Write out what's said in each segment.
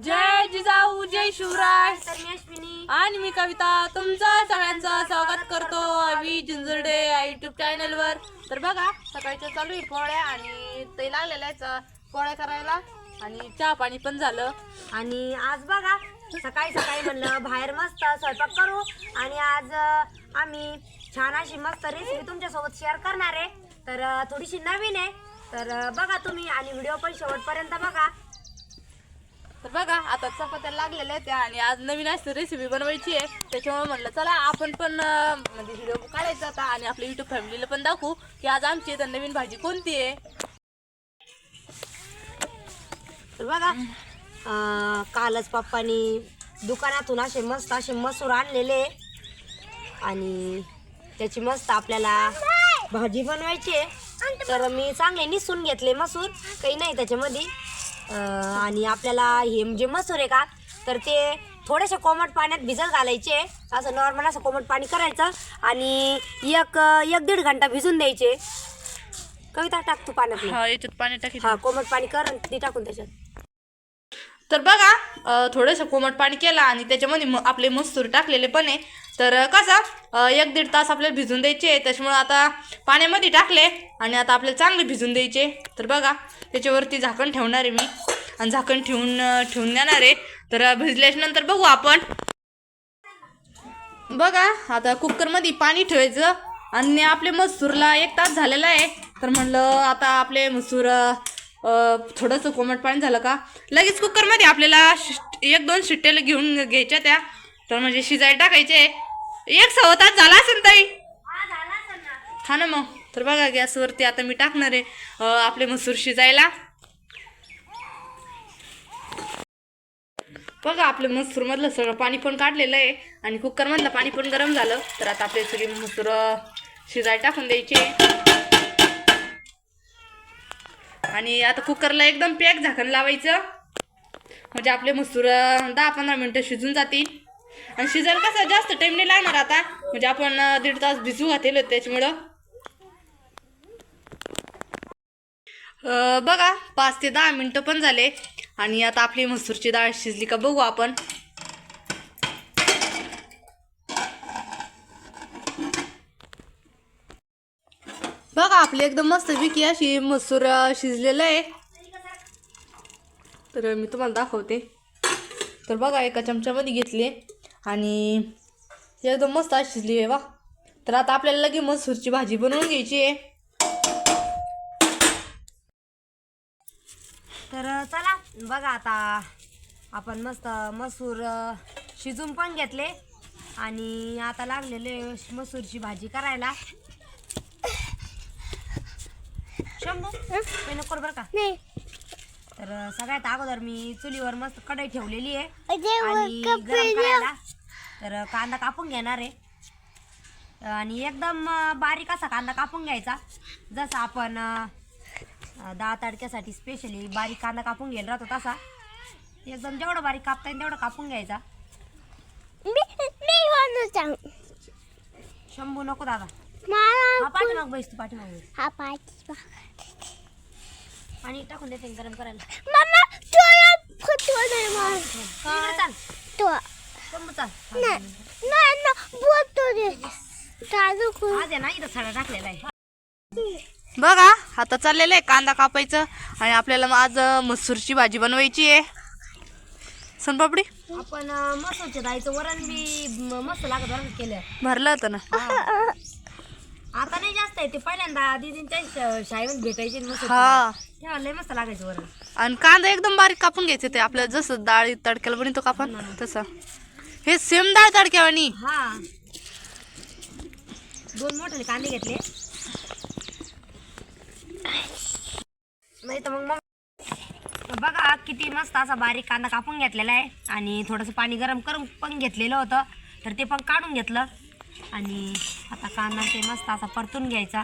जय जिजाऊ जय शिवराय. अश्विनी. आणि मी कविता तुमचं सगळ्यांचं स्वागत करतो आम्ही जिंजुर्डे युट्यूब चॅनल वर. तर बघा सकाळच्या चालू आहे पोळ्या आणि ते लागलेल्या आहेत पोळ्या करायला. आणि चहा पाणी पण झालं. आणि आज बघा सकाळी सकाळी म्हणलं बाहेर मस्त स्वयंपाक करू. आणि आज अं, आम्ही छान अशी मस्त रेसिपी तुमच्यासोबत शेअर करणार आहे. तर अं, थोडीशी नवीन आहे. तर अं, बघा तुम्ही आणि व्हिडिओ पण शेवटपर्यंत बघा. तर बघा आता चपात्या लागलेल्या आहेत आणि आज नवीन अशी रेसिपी बनवायची आहे. त्याच्यामुळे म्हणलं चला आपण पण म्हणजे व्हिडिओ काढायचा आता आणि आपल्या युट्यूब फॅमिलीला पण दाखवू की आज आमची इथं नवीन भाजी कोणती आहे. तर बघा कालच पप्पानी दुकानातून असे मस्त असे मसूर आणलेले. आणि त्याची मस्त आपल्याला भाजी बनवायची आहे. तर मी चांगले निसून घेतले मसूर काही नाही त्याच्यामध्ये. आणि आपल्याला हे जे मसूर आहे का तर ते थोडेसे कोमट पाण्यात भिजत घालायचे. असं नॉर्मल असं कोमट पाणी करायचं आणि एक एक दीड घंटा भिजून द्यायचे. कविता टाक तू पाण्यात हा याच्यात पाणी टाकी हा कोमट पाणी कर आणि ते टाकून त्याच्यात. तर बघा थोडंसं कोमट पाणी केलं आणि त्याच्यामध्ये म- आपले मसूर टाकलेले पण आहे. तर कसा कसं एक दीड तास आपल्याला भिजून द्यायचे आहे. त्याच्यामुळे आता पाण्यामध्ये टाकले आणि आता आपल्याला चांगले भिजून द्यायचे तर बघा त्याच्यावरती झाकण ठेवणार आहे मी. आणि झाकण ठेवून ठेवून देणार आहे. तर भिजल्याच्यानंतर भिजल्याच्या नंतर बघू आपण. बघा आता कुकरमध्ये पाणी ठेवायचं. आणि आपले मसूरला एक तास झालेला आहे. तर म्हणलं आता आपले मसूर थोडंसं कोमट पाणी झालं का? लगेच कुकरमध्ये आपल्याला एक दोन शिट्ट्याला घेऊन घ्यायच्या त्या. तर म्हणजे शिजायला टाकायचे. एक सव्वा तास झाला असेल ताई. हा ना. मग. तर बघा गॅसवरती आता मी टाकणार आहे आपले मसूर शिजायला. बघा आपलं मसूरमधलं सगळं पाणी पण काढलेलं आहे आणि कुकरमधलं पाणी पण गरम झालं. तर आता आपले सगळे मसूर अं, शिजायला टाकून द्यायचे. आणि आता कुकरला एकदम पॅक झाकण लावायचं. म्हणजे आपले मसूर दहा पंधरा मिनटं शिजून जातील. आणि शिजायला कसं जास्त टाईम नाही लागणार आता. म्हणजे आपण दीड तास भिजू घातलेलं त्याच्यामुळं. बघा पाच ते दहा मिनटं पण झाले. आणि आता आपली मसूरची डाळ शिजली का बघू आपण. बघा आपली एकदम मस्त विकी अशी मसूर शिजलेलं आहे. तर मी तुम्हाला दाखवते. तर बघा एका चमच्यामध्ये घेतले आणि एकदम मस्त शिजली आहे वा तर आता आपल्याला लगे मसूरची भाजी बनवून घ्यायची आहे. तर चला बघा आता आपण मस्त मसूर शिजून पण घेतले आणि आता लागलेले मसूरची भाजी करायला. नको बरं का? तर सगळ्यात अगोदर मी चुलीवर मस्त कढई ठेवलेली आहे. आणि गरम करायला. तर कांदा कापून घेणार आहे. आणि एकदम बारीक असा कांदा कापून घ्यायचा. जसा आपण डाळ तडक्यासाठी स्पेशली बारीक कांदा कापून घ्यायला राहतो तसा. एकदम जेवढं बारीक कापता येईल तेवढं कापून घ्यायचा. शंभू नको दादा. हा पाठीमाग बैस तू पाठीमाग बैस. आणि टाकून देते गरम करायला. इकडे चाल. शंभू चाल. आज आहे ना इथं सडा टाकलेला आहे. बघा आता चाललेलं आहे कांदा कापायचं. आणि आपल्याला मग आज मसूरची भाजी बनवायची आहे. सोनपापडी आपण मसूरच्या डाळीचं वरण बी म- मस्त लागत केलं. भरलं होतं ना? नाही ते पहिल्यांदा दिदीन त्या शाळेमध्ये भेटायचे ना मसूर हा. तेव्हा लय मस्त लागायचं वरण. आणि कांदा एकदम बारीक कापून घ्यायचे ते आपल्याला जसं डाळी तडक्याला बनवतो का आपण तसं. हे सेम डाळ तडक्यावानी हा दोन मोठे कांदे घेतले. नाही तर मग मग बघा किती मस्त असा बारीक कांदा कापून घेतलेला आहे. आणि थोडंसं पाणी गरम करून पण घेतलेलं होतं. तर ते पण काढून घेतलं. आणि आता कांदा ते मस्त असा परतून घ्यायचा.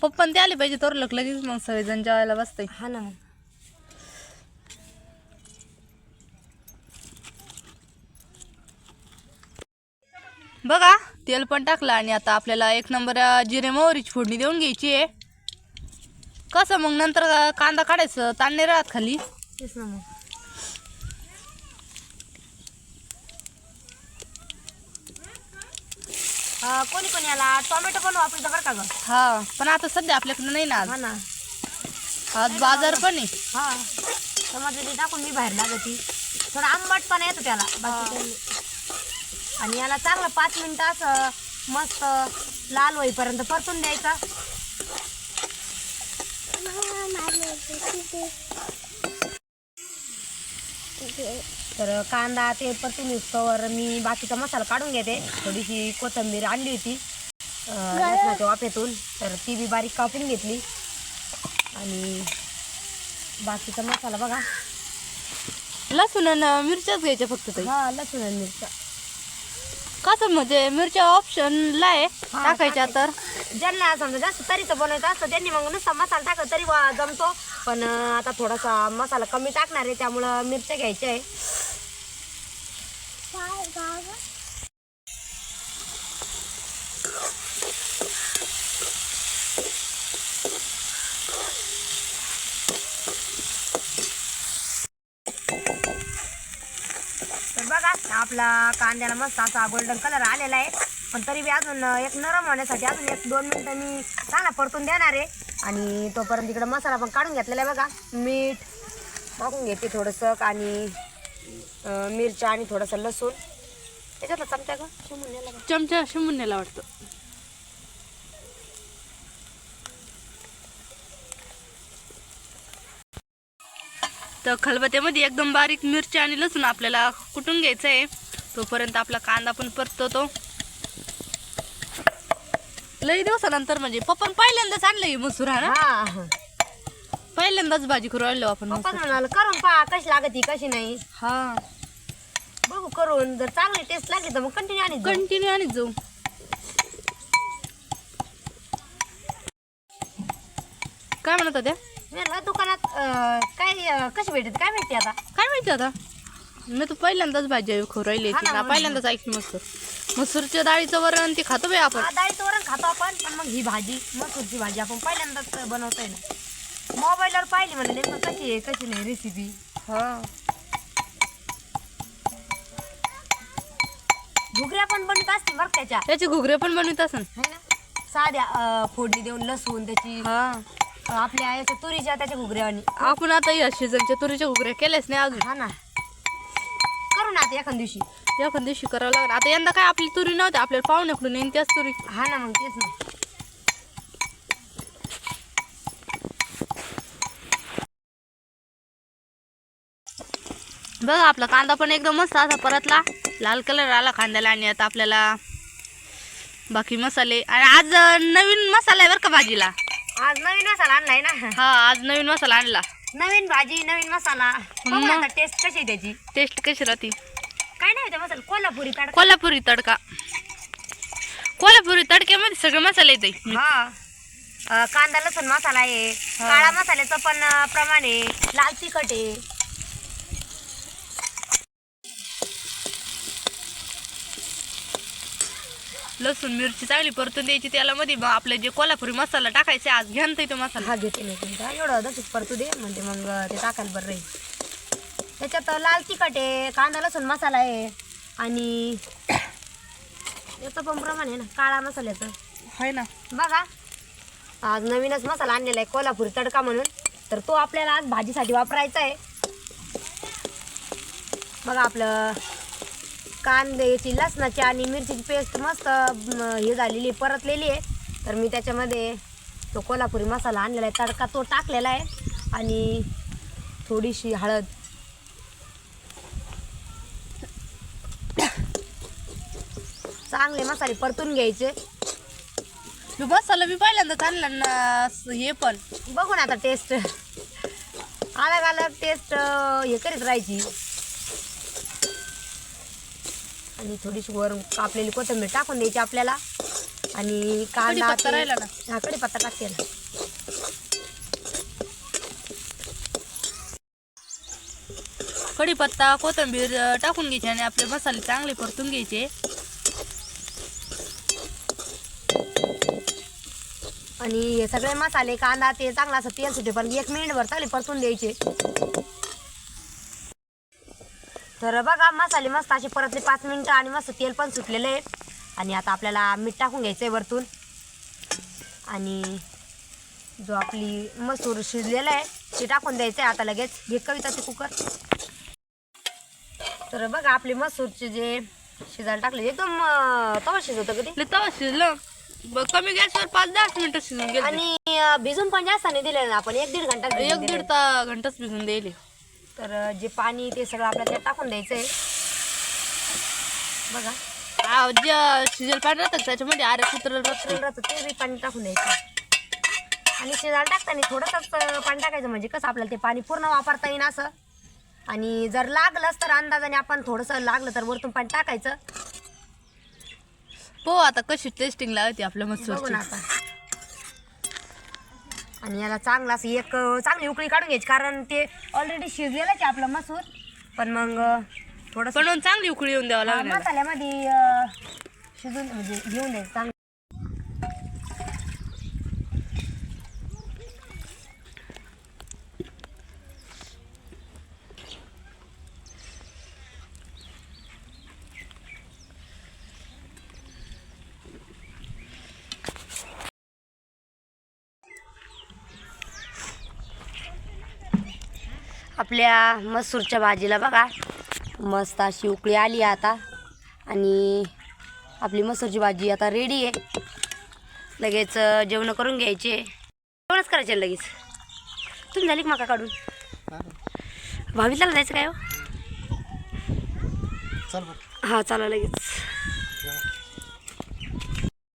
पप्पन ते आले पाहिजे तर लगेच मग सगळेजण जेवायला बसते हा ना मग. बघा तेल पण टाकलं आणि आता आपल्याला एक नंबर जिरे मोहरीची फोडणी देऊन घ्यायची आहे. कसं मग नंतर कांदा काढायचं? ताण नाही राहत खाली. तेच ना मग. कोणी कोणी याला टोमॅटो पण वापरतं बरं का ग? हा पण आता सध्या आपल्याकडे नाही ना आज. हा ना. आज बाजार पण आहे. हा. टमाटर ते टाकून मी बाहेर लागती. थोडा आंबटपणा येतो त्याला. बाकी काही नाही. आणि याला चांगलं पाच मिनिटं असं मस्त लाल होईपर्यंत परतून द्यायचा. तर कांदा ते परतून युक्तवर मी बाकीचा मसाला काढून घेते. थोडीशी कोथिंबीर आणली होती लसणाच्या वाफेतून. तर ती बी बारीक कापून घेतली. आणि बाकीचा मसाला बघा. लसूण आणि मिरच्याच घ्यायच्या फक्त ते हा लसूण आणि मिरच्या. कसं म्हणजे मिरच्या ऑप्शनला आहे टाकायच्या तर. ज्यांना समजा जास्त तरीचं बनवायचं असतं त्यांनी मग नुसता मसाला टाकत तरी वा- जमतो. पण अं, आता थोडासा मसाला कमी टाकणार आहे त्यामुळं मिरच्या घ्यायच्या आहे तर बघा आपला कांद्याला मस्त असा गोल्डन कलर आलेला आहे. पण तरी बी अजून एक नरम होण्यासाठी अजून एक दोन मिनटं मी चांगला परतून देणार आहे. आणि तोपर्यंत इकडं मसाला पण काढून घेतलेला आहे बघा. मीठ टाकून घेते थोडंसं आणि मिरच्या आणि थोडंसं लसूण. त्याच्यातला चमचा का? शिमून चमचा शिमून नेला वाटतं. तर खलबत्यामध्ये एकदम बारीक मिरची आणि लसूण आपल्याला कुटून घ्यायचं आहे तोपर्यंत आपला कांदा पण परततो तो. लई दिवसानंतर म्हणजे पप्पा पहिल्यांदाच आणलं ही मसूर हा ना? हा. पहिल्यांदाच भाजी करू राहिलो आपण. म्हणाल करून पहा कशी लागती कशी नाही. हा. बघू करून जर चांगली टेस्ट लागली तर मग कंटिन्यू आणि जाऊ. कंटिन्यू आणि जाऊ. काय म्हणत होत्या? म्हणलं दुकानात अं, काय अं, कशी भेटते? काय आता? काय माहिती आता? मी तर पहिल्यांदाच भाजी खाऊ राहिली हा ना. पहिल्यांदाच ऐकली मसूर. मसूरच्या डाळीचं वरण ते खातो बाई आपण. हा, डाळीचं वरण खातो आपण पण मग ही भाजी मसूरची भाजी आपण पहिल्यांदाच बनवतोय ना. मोबाईलवर पाहिली म्हणजे नेमकं कशी आहे कशी नाही रेसिपी हा. घुगऱ्या पण बनवत असतील बरं त्याच्या. त्याचे घुगरे पण बनवित असन. है ना? साध्या अं, फोडणी देऊन लसूण त्याची हा. आपल्या याच्या तुरीच्या त्याच्या घुगऱ्या आणि आपण आता या सीझनच्या तुरीच्या घुगऱ्या केल्याच नाही अजून. हा ना. करू ना आता एखाद दिवशी. एखाद दिवशी करावं लागेल. आता यंदा काय आपली तुरी नव्हती आपल्याला पाहुण्याकडून येईन त्याच तुरी हा ना मग तेच ना. बघा आपला कांदा पण एकदम मस्त असा परतला. लाल कलर आला कांद्याला आणि आता आपल्याला बाकी मसाले. आणि आज नवीन मसाला आहे बरं का भाजीला. आज नवीन मसाला आणलाय ना. हा आज नवीन मसाला आणला. नवीन भाजी नवीन मसाला. बघू मग. आता टेस्ट कशी आहे त्याची. टेस्ट कशी राहते? काय नाही त्या मसाला कोल्हापुरी तडका. कोल्हापुरी तडका. कोल्हापुरी तडक्यामध्ये सगळे मसाले येते हा. अं, कांदा लसूण मसाला आहे. काळा मसाल्याचं पण अं, प्रमाण आहे. लाल तिखट आहे. लसूण मिरची चांगली परतून द्यायची. त्याला मध्ये मग आपले जे कोल्हापुरी मसाला टाकायचे आज घ्या ना तो मसाला. हा घेते मी तुमचा. एवढं दसूक परतू दे म्हणजे मग ते टाकायला बरं राहील. त्याच्यात लाल तिखट आहे कांदा लसूण मसाला आहे आणि याचं पण प्रमाण आहे ना काळा मसाल्याचं. आहे ना. बघा. आज नवीनच मसाला आणलेला आहे कोल्हापुरी तडका म्हणून. तर तो आपल्याला आज भाजीसाठी वापरायचा आहे. बघा आपलं कांद्याची लसणाची आणि मिरचीची पेस्ट मस्त म, हे झालेली आहे, परतलेली आहे. तर मी त्याच्यामध्ये तो कोल्हापुरी मसाला आणलेला आहे तडका तो टाकलेला आहे. आणि थोडीशी हळद. चांगले मसाले परतून घ्यायचे. तो मसाला मी पहिल्यांदाच आणला ना हे पण. बघू ना आता टेस्ट अलग अलग टेस्ट हे करीत राहायची. आणि थोडीशी वर कापलेली कोथिंबीर टाकून द्यायची आपल्याला. आणि कांदा कढीपत्ता हा कढीपत्ता टाकते ना. कढीपत्ता कोथिंबीर टाकून घ्यायची आणि आपले मसाले चांगले परतून घ्यायचे. आणि हे सगळे मसाले कांदा ते चांगला असं तेल पण एक मिनिटभर चांगले परतून द्यायचे. तर बघा मसाले मस्त असे परतले पाच मिनिटं आणि मस्त तेल पण सुटलेलं आहे. आणि आता आपल्याला मीठ टाकून घ्यायचं आहे वरतून. आणि जो आपली मसूर शिजलेला आहे ते टाकून द्यायचं आहे आता लगेच. हे कविता ते कुकर. तर बघा आपले मसूरचे जे शिजायला टाकले एकदम तवा शिजवतं कधी तवा शिजलं. ब- कमी गॅसवर पाच दहा मिनिटं शिजून गेले आणि भिजून पण जास्त नाही दिले ना आपण एक दीड घंटा भिजून एक दिले. दीड ता घंटाच भिजून द्यायले तर जे पाणी ते सगळं आपल्याला त्यात टाकून द्यायचं आहे बघा. आ, जे शिजेल पाणी राहतं त्याच्यामध्ये अरे कुत्र उतरून राहतं ते बी पाणी टाकून द्यायचं. आणि शिजायला टाकताना थोडंसंच पाणी टाकायचं म्हणजे कसं आपल्याला ते पाणी पूर्ण वापरता येईन असं. आणि जर लागलंच तर अंदाजाने आपण थोडंसं लागलं तर वरतून पाणी टाकायचं. हो आता कशी टेस्टिंग लागते आपल्या ना आता. आणि याला चांगला असं एक चांगली उकळी काढून घ्यायची कारण ते ऑलरेडी शिजलेलंच आहे आपलं मसूर. पण मग थोडंसं पण चांगली उकळी येऊन द्यावं लागणार. मसाल्यामध्ये शिजून म्हणजे घेऊन द्यायचं चांगलं आपल्या मसूरच्या भाजीला बघा. मस्त अशी उकळी आली आता. आणि आपली मसूरची भाजी आता रेडी आहे. लगेच जेवण करून घ्यायचे. जेवणच करायचे लगेच. तुम्ही झाली का माका काढून? भावीला जायचं काय हो? हां चाला लगेच.